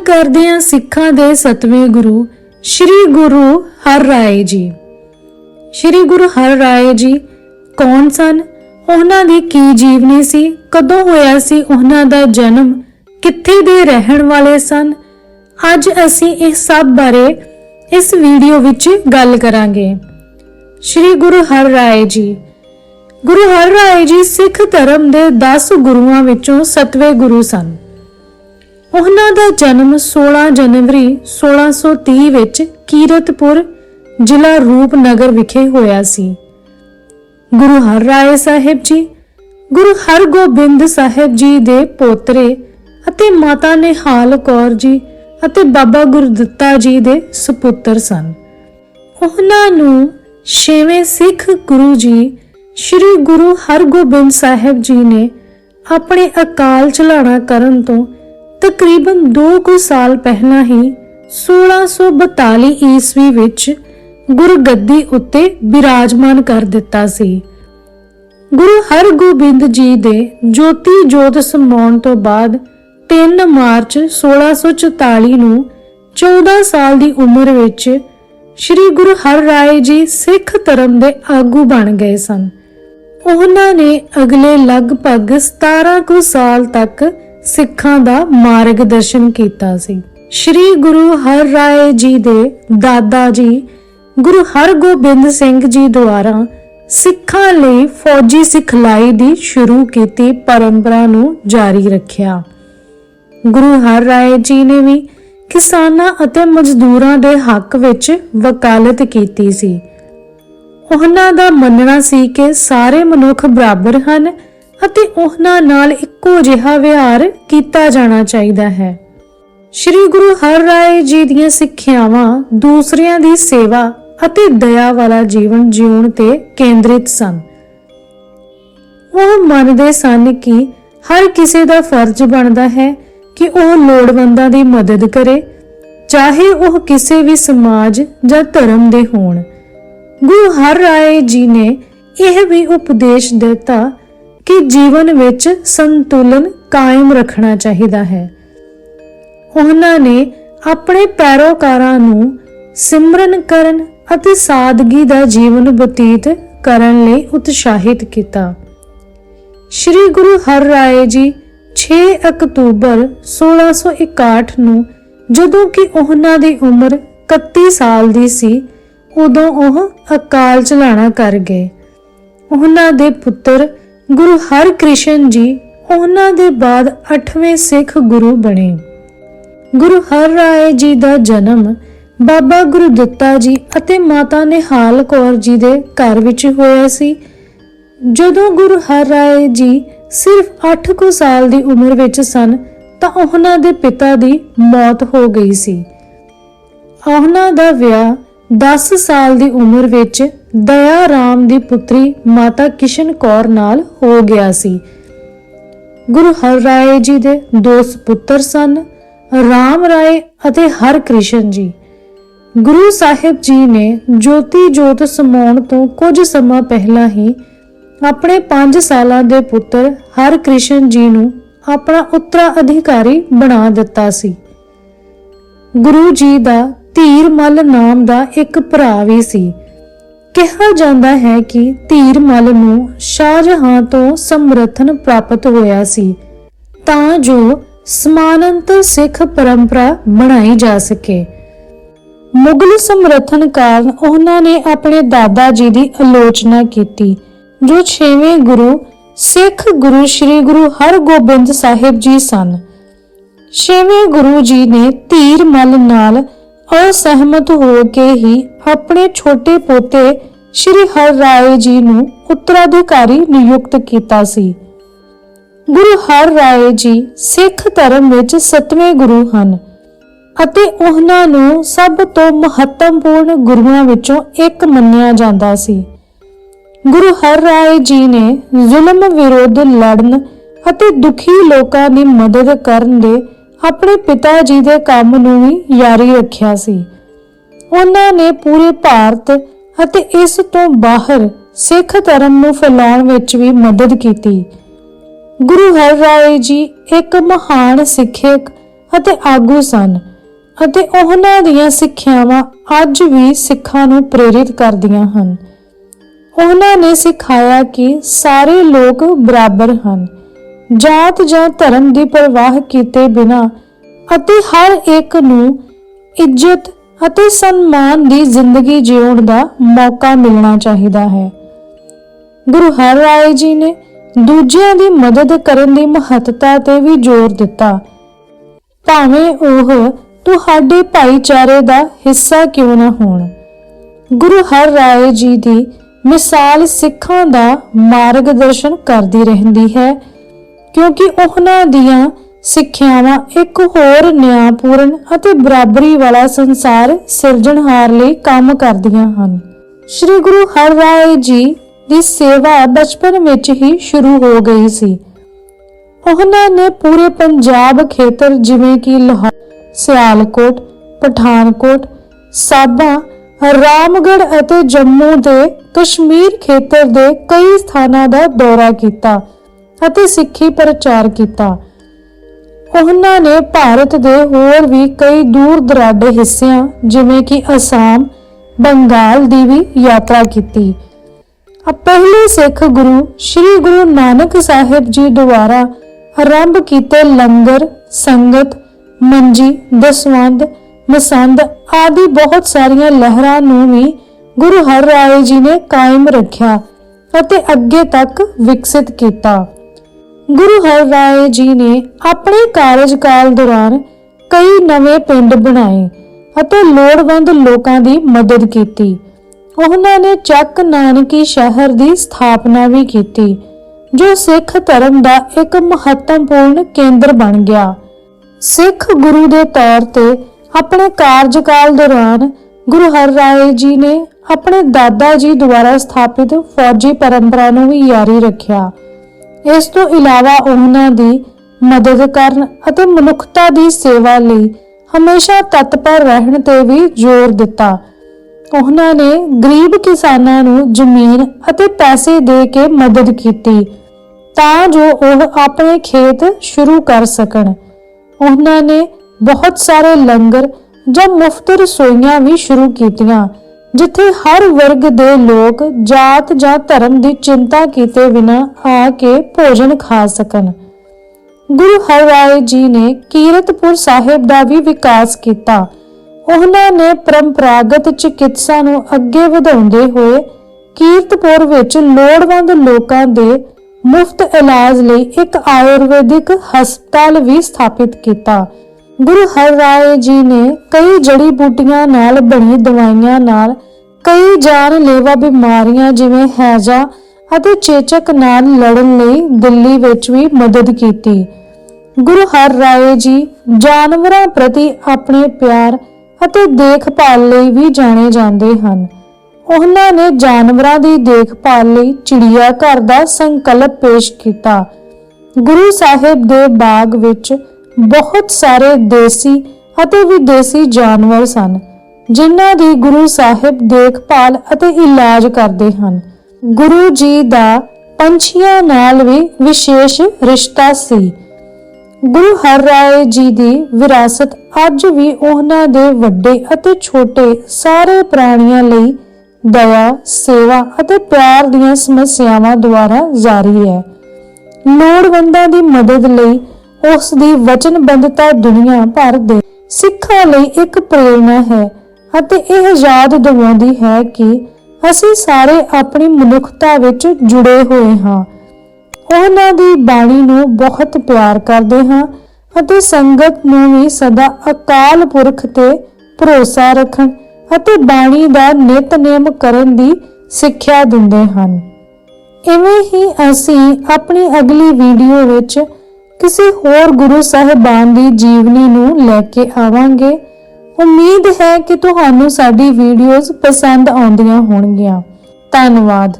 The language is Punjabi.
ਕਰਦੇ ਹਾਂ ਸਿੱਖਾਂ ਦੇ ਸਤਵੇਂ ਗੁਰੂ, ਸ੍ਰੀ ਗੁਰੂ ਹਰ ਰਾਏ ਜੀ। ਸ੍ਰੀ ਗੁਰੂ ਹਰ ਰਾਏ ਜੀ ਕੌਣ ਸਨ? ਉਹਨਾਂ ਦੀ ਕੀ ਜੀਵਨੀ ਸੀ? ਕਦੋਂ ਹੋਇਆ ਸੀ? ਉਹਨਾਂ ਦਾ ਜਨਮ ਕਿੱਥੇ ਦੇ ਰਹਿਣ ਵਾਲੇ ਸਨ? ਅੱਜ ਅਸੀਂ ਇਹ ਸਭ ਬਾਰੇ ਇਸ ਵੀਡੀਓ ਵਿੱਚ ਗੱਲ ਕਰਾਂਗੇ। ਸ੍ਰੀ ਗੁਰੂ ਹਰ ਰਾਏ ਜੀ। ਗੁਰੂ ਹਰ ਰਾਏ ਜੀ ਸਿੱਖ ਧਰਮ ਦੇ 10 ਗੁਰੂਆਂ ਵਿੱਚੋਂ 7ਵੇਂ ਗੁਰੂ ਸਨ। ਉਹਨਾਂ ਦਾ ਜਨਮ 16 ਜਨਵਰੀ 1630 ਵਿੱਚ ਕੀਰਤਪੁਰ ਜ਼ਿਲ੍ਹਾ ਰੂਪਨਗਰ ਵਿਖੇ ਹੋਇਆ ਸੀ। ਗੁਰੂ ਹਰ ਰਾਏ ਸਾਹਿਬ ਜੀ, ਗੁਰੂ ਹਰਗੋਬਿੰਦ ਸਾਹਿਬ ਜੀ ਦੇ ਪੋਤਰੇ ਅਤੇ ਮਾਤਾ ਨਿਹਾਲ ਕੌਰ ਜੀ ਅਤੇ ਬਾਬਾ ਗੁਰਦਿੱਤਾ ਜੀ ਦੇ ਸੁਪੁੱਤਰ ਸਨ। ਉਹਨਾਂ ਨੂੰ ਛੇਵੇਂ ਸਿੱਖ ਗੁਰੂ ਜੀ ਸ੍ਰੀ ਗੁਰੂ ਹਰਗੋਬਿੰਦ ਸਾਹਿਬ ਜੀ ਨੇ ਆਪਣੇ ਅਕਾਲ ਚਲਾਣਾ ਕਰਨ ਤੋਂ ਤਕਰੀਬਨ 2 ਕੁ ਸਾਲ ਪਹਿਲਾਂ ਹੀ 1642 ਈਸਵੀ ਵਿੱਚ ਗੁਰਗੱਦੀ ਉੱਤੇ ਬਿਰਾਜਮਾਨ ਕਰ ਦਿੱਤਾ ਸੀ। ਗੁਰੂ ਹਰਗੋਬਿੰਦ ਜੀ ਦੇ ਜੋਤੀ ਜੋਤ ਸਮਾਉਣ ਤੋਂ ਬਾਅਦ 3 ਮਾਰਚ 1644 ਨੂੰ 14 ਸਾਲ ਦੀ ਉਮਰ ਵਿੱਚ ਸ੍ਰੀ ਗੁਰੂ ਹਰ ਰਾਏ ਜੀ ਸਿੱਖ ਧਰਮ ਦੇ ਆਗੂ ਬਣ ਗਏ ਸਨ। ਉਹਨਾਂ ਨੇ ਅਗਲੇ ਲਗਭਗ 17 ਕੁ ਸਾਲ ਤੱਕ ਸਿੱਖਾਂ ਦਾ ਮਾਰਗਦਰਸ਼ਨ ਕੀਤਾ ਸੀ। ਸ੍ਰੀ ਗੁਰੂ ਹਰ ਰਾਏ ਜੀ ਦੇ ਦਾਦਾ ਜੀ, ਗੁਰੂ ਹਰਗੋਬਿੰਦ ਸਿੰਘ ਜੀ ਦੁਆਰਾ ਸਿੱਖਾਂ ਲਈ ਫੌਜੀ ਸਿਖਲਾਈ ਦੀ ਸ਼ੁਰੂ ਕੀਤੀ ਪਰੰਪਰਾ ਨੂੰ ਜਾਰੀ ਰੱਖਿਆ। ਗੁਰੂ ਹਰ ਰਾਏ ਜੀ ਨੇ ਵੀ ਕਿਸਾਨਾਂ ਅਤੇ ਮਜ਼ਦੂਰਾਂ ਦੇ ਹੱਕ ਵਿੱਚ ਵਕਾਲਤ ਕੀਤੀ ਸੀ। ਉਹਨਾਂ ਦਾ ਮੰਨਣਾ ਸੀ ਕਿ ਸਾਰੇ ਮਨੁੱਖ ਬਰਾਬਰ ਹਨ ਅਤੇ ਉਹਨਾਂ ਨਾਲ ਇੱਕੋ ਜਿਹਾ ਵਿਹਾਰ ਕੀਤਾ ਜਾਣਾ ਚਾਹੀਦਾ ਹੈ। ਸ੍ਰੀ ਗੁਰੂ ਹਰ ਰਾਏ ਜੀ ਦੀਆਂ ਸਿੱਖਿਆਵਾਂ ਦੂਸਰਿਆਂ ਦੀ ਸੇਵਾ ਅਤੇ ਦਇਆ ਵਾਲਾ ਜੀਵਨ ਜਿਉਣ ਤੇ ਕੇਂਦਰਿਤ ਸਨ। ਉਹ ਮੰਨਦੇ ਸਨ ਕਿ ਹਰ ਕਿਸੇ ਦਾ ਫਰਜ਼ ਬਣਦਾ ਹੈ ਕਿ ਉਹ ਲੋੜਵੰਦਾਂ ਦੀ ਮਦਦ ਕਰੇ, ਚਾਹੇ ਉਹ ਕਿਸੇ ਵੀ ਸਮਾਜ ਜਾਂ ਧਰਮ ਦੇ ਹੋਣ। ਗੁਰੂ ਹਰ ਰਾਏ ਜੀ ਨੇ ਇਹ ਵੀ ਉਪਦੇਸ਼ ਦਿੱਤਾ ਕਿ ਜੀਵਨ ਵਿੱਚ ਸੰਤੁਲਨ ਕਾਇਮ ਰੱਖਣਾ ਚਾਹੀਦਾ ਹੈ। ਉਹਨਾਂ ਨੇ ਆਪਣੇ ਪੈਰੋਕਾਰਾਂ ਨੂੰ ਸਿਮਰਨ ਕਰਨ ਅਤੇ ਸਾਦਗੀ ਦਾ ਜੀਵਨ ਬਤੀਤ ਕਰਨ ਲਈ ਉਤਸ਼ਾਹਿਤ ਕੀਤਾ। ਸ੍ਰੀ ਗੁਰੂ ਹਰ ਰਾਏ ਜੀ 6 ਅਕਤੂਬਰ 1661 ਨੂੰ ਜਦੋਂ ਕਿ ਉਹਨਾਂ ਦੀ ਉਮਰ 31 ਸਾਲ ਦੀ ਸੀ, ਉਦੋਂ ਉਹ ਅਕਾਲ ਚਲਾਣਾ ਕਰ ਗਏ। ਉਹਨਾਂ ਦੇ ਪੁੱਤਰ ਗੁਰੂ ਹਰਕ੍ਰਿਸ਼ਨ ਜੀ ਉਹਨਾਂ ਦੇ ਬਾਅਦ 8ਵੇਂ ਸਿੱਖ ਗੁਰੂ ਬਣੇ। ਗੁਰੂ ਹਰ ਰਾਏ ਜੀ ਦਾ ਜਨਮ ਬਾਬਾ ਗੁਰਦਿੱਤਾ ਜੀ ਅਤੇ ਮਾਤਾ ਨਿਹਾਲ ਕੌਰ ਜੀ ਦੇ ਘਰ ਵਿੱਚ ਹੋਇਆ ਸੀ। ਜਦੋਂ ਗੁਰੂ ਹਰ ਰਾਏ ਜੀ ਸਿਰਫ 8 ਕੁ ਸਾਲ ਦੀ ਉਮਰ ਵਿੱਚ ਸਨ, ਤਾਂ ਉਹਨਾਂ ਦੇ ਪਿਤਾ ਦੀ ਮੌਤ ਹੋ ਗਈ ਸੀ। ਉਹਨਾਂ ਦਾ ਵਿਆਹ 10 ਸਾਲ ਦੀ ਉਮਰ ਵਿੱਚ ਦਇਆ ਰਾਮ ਦੀ ਪੁੱਤਰੀ ਮਾਤਾ ਕਿਸ਼ਨ ਕੌਰ ਨਾਲ ਹੋ ਗਿਆ ਸੀ। ਗੁਰੂ ਹਰ ਰਾਏ ਜੀ ਦੇ ਦੋ ਸੁਪੁੱਤਰ ਸਨ, ਰਾਮ ਰਾਏ ਅਤੇ ਹਰਕ੍ਰਿਸ਼ਨ ਜੀ। ਗੁਰੂ ਸਾਹਿਬ ਜੀ ਨੇ ਜੋਤੀ ਜੋਤ ਸਮਾਉਣ ਤੋਂ ਕੁਝ ਸਮਾਂ ਪਹਿਲਾਂ ਹੀ ਆਪਣੇ 5 ਸਾਲਾਂ ਦੇ ਪੁੱਤਰ ਹਰਕ੍ਰਿਸ਼ਨ ਜੀ ਨੂੰ ਆਪਣਾ ਉੱਤਰਾਧਿਕਾਰੀ ਬਣਾ ਦਿੱਤਾ ਸੀ। ਗੁਰੂ ਜੀ ਦਾ ਧੀਰਮਲ ਨਾਮ ਦਾ ਇੱਕ ਭਰਾ ਵੀ ਸੀ। ਕਿਹਾ ਜਾਂਦਾ ਹੈ ਕਿ ਧੀਰਮਲ ਨੂੰ ਸ਼ਾਹਜਹਾਨ ਤੋਂ ਸਮਰਥਨ ਪ੍ਰਾਪਤ ਹੋਇਆ ਸੀ, ਤਾਂ ਜੋ ਸਮਾਨੰਤ ਸਿੱਖ ਪਰੰਪਰਾ ਬਣਾਈ ਜਾ ਸਕੇ। ਮੁਗਲ ਸਮਰਥਨ ਕਾਰਨ ਉਹਨਾਂ ਨੇ ਆਪਣੇ ਦਾਦਾ ਜੀ ਦੀ ਆਲੋਚਨਾ ਕੀਤੀ, ਜੋ 6ਵੇਂ ਗੁਰੂ ਸਿੱਖ ਗੁਰੂ ਸ੍ਰੀ ਗੁਰੂ ਹਰਗੋਬਿੰਦ ਸਾਹਿਬ ਜੀ ਸਨ। 6ਵੇਂ ਗੁਰੂ ਜੀ ਨੇ ਧੀਰਮਲ ਨਾਲ ਅਸਹਿਮਤ ਹੋ ਕੇ ਹੀ ਆਪਣੇ ਛੋਟੇ ਪੋਤੇ ਸ੍ਰੀ ਹਰਰਾਏ ਜੀ ਨੂੰ ਉੱਤਰਾਧਿਕਾਰੀ ਨਿਯੁਕਤ ਕੀਤਾ ਸੀ। ਗੁਰੂ ਹਰਰਾਏ ਜੀ ਸਿੱਖ ਧਰਮ ਵਿੱਚ ਸੱਤਵੇਂ ਗੁਰੂ ਹਨ ਅਤੇ ਉਹਨਾਂ ਨੂੰ ਸਭ ਤੋਂ ਮਹੱਤਵਪੂਰਨ ਗੁਰੂਆਂ ਵਿੱਚੋਂ ਇੱਕ ਮੰਨਿਆ ਜਾਂਦਾ ਸੀ। ਗੁਰੂ ਹਰ ਰਾਏ ਜੀ ਨੇ ਜ਼ੁਲਮ ਵਿਰੋਧ ਲੜਨ ਅਤੇ ਦੁਖੀ ਲੋਕਾਂ ਦੀ ਮਦਦ ਕਰਨ ਦੇ ਆਪਣੇ ਪਿਤਾ ਜੀ ਦੇ ਕੰਮ ਨੂੰ ਵੀ ਜਾਰੀ ਰੱਖਿਆ ਸੀ। ਉਹਨਾਂ ਨੇ ਪੂਰੇ ਭਾਰਤ ਅਤੇ ਇਸ ਤੋਂ ਬਾਹਰ ਸਿੱਖ ਧਰਮ ਨੂੰ ਫੈਲਾਉਣ ਵਿੱਚ ਵੀ ਮਦਦ ਕੀਤੀ। ਗੁਰੂ ਹਰਰਾਏ ਜੀ ਇੱਕ ਮਹਾਨ ਸਿੱਖਿਅਕ ਅਤੇ ਆਗੂ ਸਨ ਅਤੇ ਉਹਨਾਂ ਦੀਆਂ ਸਿੱਖਿਆਵਾਂ ਅੱਜ ਵੀ ਸਿੱਖਾਂ ਨੂੰ ਪ੍ਰੇਰਿਤ ਕਰਦੀਆਂ ਹਨ। ਉਹਨਾਂ ਨੇ ਸਿਖਾਇਆ ਕਿ ਸਾਰੇ ਲੋਕ ਬਰਾਬਰ ਹਨ। ਜਾਤ ਜਾਂ ਧਰਮ ਦੀ ਪਰਵਾਹ ਕੀਤੇ ਬਿਨਾ ਅਤੇ ਹਰ ਇੱਕ ਨੂੰ ਇੱਜ਼ਤ ਅਤੇ ਸਨਮਾਨ ਦੀ ਜ਼ਿੰਦਗੀ ਜਿਉਣ ਦਾ ਮੌਕਾ ਮਿਲਣਾ ਚਾਹੀਦਾ ਹੈ। ਗੁਰੂ ਹਰਿਰਾਏ ਜੀ ਨੇ ਦੂਜਿਆਂ ਦੀ ਮਦਦ ਕਰਨ ਦੀ ਮਹੱਤਤਾ ਤੇ ਵੀ ਜ਼ੋਰ ਦਿੱਤਾ। ਭਾਵੇਂ ਉਹ ਤੁਹਾਡੇ ਭਾਈਚਾਰੇ ਦਾ ਹਿੱਸਾ ਕਿਉਂ ਨਾ ਹੋਣ। ਗੁਰੂ ਹਰ ਰਾਏ ਜੀ ਦੀ ਮਿਸਾਲ ਸਿੱਖਾਂ ਦਾ ਮਾਰਗਦਰਸ਼ਨ ਕਰਦੀ ਰਹਿੰਦੀ ਹੈ ਕਿਉਂਕਿ ਉਹਨਾਂ ਦੀਆਂ ਸਿੱਖਿਆਵਾਂ ਇੱਕ ਹੋਰ ਨਿਆਂਪੂਰਨ ਅਤੇ ਬਰਾਬਰੀ ਵਾਲਾ ਸੰਸਾਰ ਸਿਰਜਣਹਾਰ ਲਈ ਕੰਮ ਕਰਦੀਆਂ ਹਨ। ਸ੍ਰੀ ਗੁਰੂ ਹਰਿਰਾਏ ਜੀ ਦੀ ਸੇਵਾ ਬਚਪਨ ਵਿੱਚ ਹੀ ਸ਼ੁਰੂ ਹੋ ਗਈ ਸੀ। ਉਹਨਾਂ ਨੇ ਪੂਰੇ ਪੰਜਾਬ ਖੇਤਰ ਜਿਵੇਂ ਕਿ ਲਾਹੌਰ, ਸਿਆਲਕੋਟ, ਪਠਾਨਕੋਟ, ਸਾਬਾ ਰਾਮਗੜ ਅਤੇ ਜੰਮੂ ਦੇ ਕਸ਼ਮੀਰ ਖੇਤਰ ਦੇ ਕਈ ਸਥਾਨਾਂ ਦਾ ਦੌਰਾ ਕੀਤਾ। ਅਤੇ ਸਿੱਖੀ ਪ੍ਰਚਾਰ ਕੀਤਾ। ਉਹਨਾਂ ਨੇ ਭਾਰਤ ਦੇ ਹੋਰ ਵੀ ਕਈ ਦੂਰ ਦਰਾਡੇ ਹਿੱਸਿਆਂ, ਜਿਵੇਂ ਕਿ ਅਸਾਮ, ਬੰਗਾਲ ਦੀ ਵੀ ਯਾਤਰਾ ਕੀਤੀ। ਪਹਿਲੇ ਸਿੱਖ ਗੁਰੂ ਸ੍ਰੀ ਗੁਰੂ ਨਾਨਕ ਸਾਹਿਬ ਜੀ ਦੁਆਰਾ ਆਰੰਭ ਕੀਤੇ ਲੰਗਰ, ਸੰਗਤ, ਮੰਜੀ ਦਸਵੰਦ ਮਸੰਦ ਆਦਿ ਬਹੁਤ ਸਾਰੀਆਂ ਲਹਿਰਾਂ ਨੂੰ ਵੀ ਗੁਰੂ ਹਰ ਰਾਏ ਜੀ ਨੇ ਕਾਇਮ ਰੱਖਿਆ ਅਤੇ ਅੱਗੇ ਤੱਕ ਵਿਕਸਿਤ ਕੀਤਾ। ਗੁਰੂ ਹਰਿਰਾਏ ਜੀ ਨੇ ਆਪਣੇ ਕਾਰਜਕਾਲ ਦੌਰਾਨ ਕਈ ਨਵੇਂ ਪਿੰਡ ਬਣਾਏ ਅਤੇ ਲੋੜਵੰਦ ਲੋਕਾਂ ਦੀ ਮਦਦ ਕੀਤੀ। ਉਹਨਾਂ ਨੇ ਚੱਕ ਨਾਨਕੀ ਸ਼ਹਿਰ ਦੀ ਸਥਾਪਨਾ ਵੀ ਕੀਤੀ, ਜੋ ਸਿੱਖ ਧਰਮ ਦਾ ਇੱਕ ਮਹੱਤਵਪੂਰਨ ਕੇਂਦਰ ਬਣ ਗਿਆ। ਸਿੱਖ ਗੁਰੂ ਦੇ ਤੌਰ ਤੇ ਆਪਣੇ ਕਾਰਜਕਾਲ ਦੌਰਾਨ ਗੁਰੂ ਹਰਿਰਾਏ ਜੀ ਨੇ ਆਪਣੇ ਦਾਦਾ ਜੀ ਦੁਆਰਾ ਸਥਾਪਿਤ ਫੌਜੀ ਪਰੰਪਰਾ ਨੂੰ ਵੀ ਜਾਰੀ ਰੱਖਿਆ। ਇਸ ਤੋਂ ਇਲਾਵਾ ਉਹਨਾਂ ਦੀ ਮਦਦ ਕਰਨ ਅਤੇ ਮਨੁੱਖਤਾ ਦੀ ਸੇਵਾ ਲਈ ਹਮੇਸ਼ਾ ਤਤਪਰ ਰਹਿਣ ਤੇ ਵੀ ਜ਼ੋਰ ਦਿੱਤਾ। ਉਹਨਾਂ ਨੇ ਗਰੀਬ ਕਿਸਾਨਾਂ ਨੂੰ ਜ਼ਮੀਨ ਅਤੇ ਪੈਸੇ ਦੇ ਕੇ ਮਦਦ ਕੀਤੀ ਤਾਂ ਜੋ ਉਹ ਆਪਣੇ ਖੇਤ ਸ਼ੁਰੂ ਕਰ ਸਕਣ। ਉਹਨਾਂ ਨੇ ਬਹੁਤ ਸਾਰੇ ਲੰਗਰ ਜਾਂ ਮੁਫਤ ਰਸੋਈਆਂ ਵੀ ਸ਼ੁਰੂ ਕੀਤੀਆਂ। ਜਿੱਥੇ ਹਰ ਵਰਗ ਦੇ ਲੋਕ ਜਾਤ ਜਾਂ ਧਰਮ ਦੀ ਚਿੰਤਾ ਕੀਤੇ ਬਿਨਾ ਆ ਕੇ ਭੋਜਨ ਖਾ ਸਕਣ। ਗੁਰੂ ਹਰਿਰਾਏ ਜੀ ਨੇ ਕੀਰਤਪੁਰ ਸਾਹਿਬ ਦਾ ਵੀ ਵਿਕਾਸ ਕੀਤਾ। ਉਹਨਾਂ ਨੇ ਪਰੰਪਰਾਗਤ ਚਿਕਿਤਸਾ ਨੂੰ ਅੱਗੇ ਵਧਾਉਂਦੇ ਹੋਏ ਕੀਰਤਪੁਰ ਵਿੱਚ ਲੋੜਵੰਦ ਲੋਕਾਂ ਦੇ ਮੁਫਤ ਇਲਾਜ ਲਈ ਇੱਕ ਆਯੁਰਵੈਦਿਕ ਹਸਪਤਾਲ ਵੀ ਸਥਾਪਿਤ ਕੀਤਾ। ਗੁਰੂ ਹਰ ਰਾਏ ਜੀ ਨੇ ਕਈ ਜੜੀ ਬੂਟੀਆਂ ਨਾਲ ਬਣੀ ਦਵਾਈਆਂ ਨਾਲ, ਕਈ ਜਾਨਲੇਵਾ ਬਿਮਾਰੀਆਂ ਜਿਵੇਂ ਹੈਜ਼ਾ ਅਤੇ ਚੇਚਕ ਨਾਲ ਲੜਨ ਲਈ ਦਿੱਲੀ ਵਿੱਚ ਵੀ ਮਦਦ ਕੀਤੀ। ਗੁਰੂ ਹਰਿਰਾਏ ਜੀ ਜਾਨਵਰਾਂ ਪ੍ਰਤੀ ਆਪਣੇ ਪਿਆਰ ਅਤੇ ਦੇਖਭਾਲ ਲਈ ਵੀ ਜਾਣੇ ਜਾਂਦੇ ਹਨ। ਉਹਨਾਂ ਨੇ ਜਾਨਵਰਾਂ ਦੀ ਦੇਖਭਾਲ ਲਈ ਚਿੜੀਆ ਘਰ ਦਾ ਸੰਕਲਪ ਪੇਸ਼ ਕੀਤਾ। ਗੁਰੂ ਸਾਹਿਬ ਦੇ ਬਾਗ ਵਿੱਚ ਬਹੁਤ ਸਾਰੇ ਦੇਸੀ ਅਤੇ ਵਿਦੇਸੀ ਜਾਨਵਰ ਸਨ, ਜਿਨ੍ਹਾਂ ਦੀ ਗੁਰੂ ਸਾਹਿਬ ਦੇਖਭਾਲ ਅਤੇ ਇਲਾਜ ਕਰਦੇ ਹਨ। ਗੁਰੂ ਜੀ ਦਾ ਪੰਛੀਆਂ ਨਾਲ ਵੀ ਵਿਸ਼ੇਸ਼ ਰਿਸ਼ਤਾ ਸੀ। ਗੁਰੂ ਹਰਿਰਾਏ ਜੀ ਦੀ ਵਿਰਾਸਤ ਅੱਜ ਵੀ ਉਹਨਾਂ ਦੇ ਵੱਡੇ ਅਤੇ ਛੋਟੇ ਸਾਰੇ ਪ੍ਰਾਣੀਆਂ ਲਈ ਦਇਆ, ਸੇਵਾ ਅਤੇ ਪਿਆਰ ਦੀਆਂ ਸਮੱਸਿਆਵਾਂ ਦੁਆਰਾ ਜਾਰੀ ਹੈ। ਲੋੜਵੰਦਾਂ ਦੀ ਮਦਦ ਲਈ ਉਸ ਦੀ ਵਚਨਬੱਧਤਾ ਦੁਨੀਆ ਭਰ ਦੇ ਸਿੱਖਾਂ ਲਈ ਇੱਕ ਪ੍ਰੇਰਣਾ ਹੈ ਅਤੇ ਇਹ ਯਾਦ ਦਿਵਾਉਂਦੀ ਹੈ ਕਿ ਅਸੀਂ ਸਾਰੇ ਆਪਣੀ ਮਨੁੱਖਤਾ ਵਿੱਚ ਜੁੜੇ ਹੋਏ ਹਾਂ। ਉਹਨਾਂ ਦੀ ਬਾਣੀ ਨੂੰ ਬਹੁਤ ਪਿਆਰ ਕਰਦੇ ਹਾਂ ਅਤੇ ਸੰਗਤ ਨੂੰ ਵੀ ਸਦਾ ਅਕਾਲ ਪੁਰਖ ਤੇ ਭਰੋਸਾ ਰੱਖਣ ਅਤੇ ਬਾਣੀ ਦਾ ਨਿਤਨੇਮ ਕਰਨ ਦੀ ਸਿੱਖਿਆ ਦਿੰਦੇ ਹਨ। ਇਵੇਂ ਹੀ ਅਸੀਂ ਆਪਣੀ ਅਗਲੀ ਵੀਡੀਓ ਵਿੱਚ ਕਿਸੇ ਹੋਰ ਗੁਰੂ ਸਾਹਿਬਾਨ ਦੀ ਜੀਵਨੀ ਨੂੰ ਲੈ ਕੇ ਆਵਾਂਗੇ। ਉਮੀਦ ਹੈ ਕਿ ਤੁਹਾਨੂੰ ਸਾਡੀ ਵੀਡੀਓਜ਼ ਪਸੰਦ ਆਉਂਦੀਆਂ ਹੋਣਗੀਆਂ। ਧੰਨਵਾਦ।